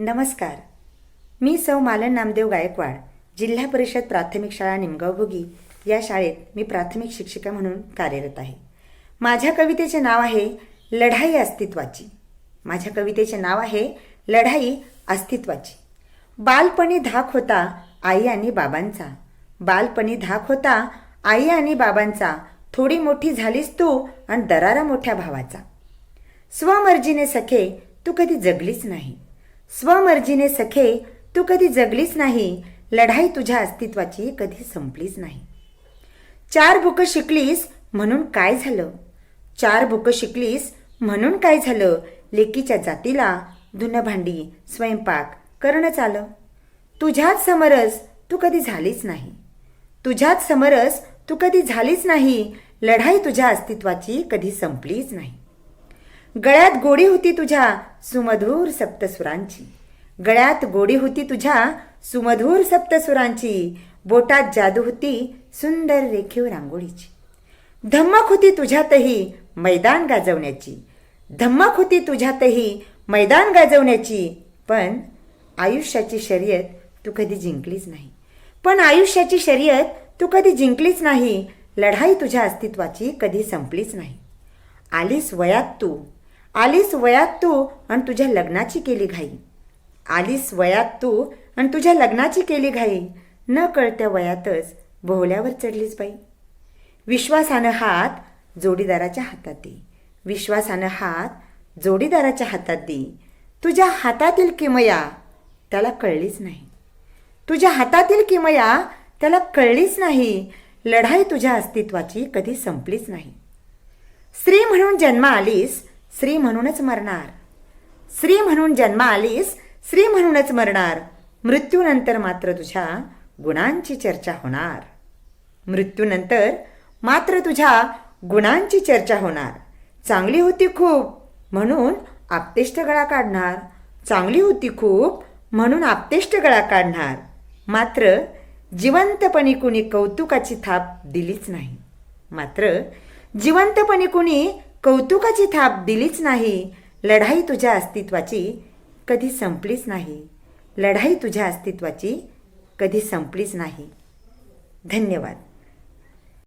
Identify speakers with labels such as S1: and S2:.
S1: नमस्कार. मी सौ मालन नामदेव गायकवाड जिल्हा परिषद प्राथमिक शाळा निमगाव बुगी या शाळेत मी प्राथमिक शिक्षिका म्हणून कार्यरत आहे. माझ्या कवितेचे नाव आहे लढाई अस्तित्वाची. माझ्या कवितेचे नाव आहे लढाई अस्तित्वाची. बालपणी धाक होता आई आणि बाबांचा. बालपणी धाक होता आई आणि बाबांचा. थोडी मोठी झालीस तू आणि दरारा मोठ्या भावाचा. स्वमर्जीने सखे तू कधी जगलीच नाही. स्वमर्जीने सखे तू कधी जगलीच नाही. लढाई तुझ्या अस्तित्वाची कधी संपलीच नाही. चार बुकं शिकलीस म्हणून काय झालं? चार बुकं शिकलीस म्हणून काय झालं? लेकीच्या जातीला धुनभांडी स्वयंपाक करणंच आलं तुझ्याच समरस तू कधी झालीच नाही. तुझ्याच समरस तू कधी झालीच नाही. लढाई तुझ्या अस्तित्वाची कधी संपलीच नाही. गळ्यात गोडी होती तुझ्या सुमधूर सप्तसुरांची. गळ्यात गोडी होती तुझ्या सुमधूर सप्तसुरांची. बोटात जादू होती सुंदर रेखीव रांगोळीची. धम्मक होती तुझ्यातही मैदान गाजवण्याची. धम्मक होती तुझ्यातही मैदान गाजवण्याची. पण आयुष्याची शर्यत तू कधी जिंकलीच नाही. पण आयुष्याची शर्यत तू कधी जिंकलीच नाही. लढाई तुझ्या अस्तित्वाची कधी संपलीच नाही. आलीस वयात तू. आलीस वयात तू आणि तुझ्या लग्नाची केली घाई. आलीस वयात तू आणि तुझ्या लग्नाची केली घाई. न कळत्या वयातच बोहल्यावर चढलीस बाई. विश्वासानं हात जोडीदाराच्या हातात दे. विश्वासानं हात जोडीदाराच्या हातात दे. तुझ्या हातातील किमया त्याला कळलीच नाही. तुझ्या हातातील किमया त्याला कळलीच नाही. लढाई तुझ्या अस्तित्वाची कधी संपलीच नाही. स्त्री म्हणून जन्म आलीस स्त्री म्हणूनच मरणार. स्त्री म्हणून जन्म आलीस स्त्री म्हणूनच मरणार. मृत्यूनंतर मात्र तुझ्या गुणांची चर्चा होणार. मृत्यूनंतर मात्र तुझ्या गुणांची चर्चा होणार. चांगली होती खूप म्हणून आपतेष्ट गळा काढणार. चांगली होती खूप म्हणून आपतेष्ट गळा काढणार. मात्र जिवंतपणी कुणी कौतुकाची थाप दिलीच नाही. मात्र जिवंतपणी कुणी कौतुकाची थाप दिलीच नाही. लढाई तुझ्या अस्तित्वाची कधी संपलीच नाही. लढाई तुझ्या अस्तित्वाची कधी संपलीच नाही. धन्यवाद.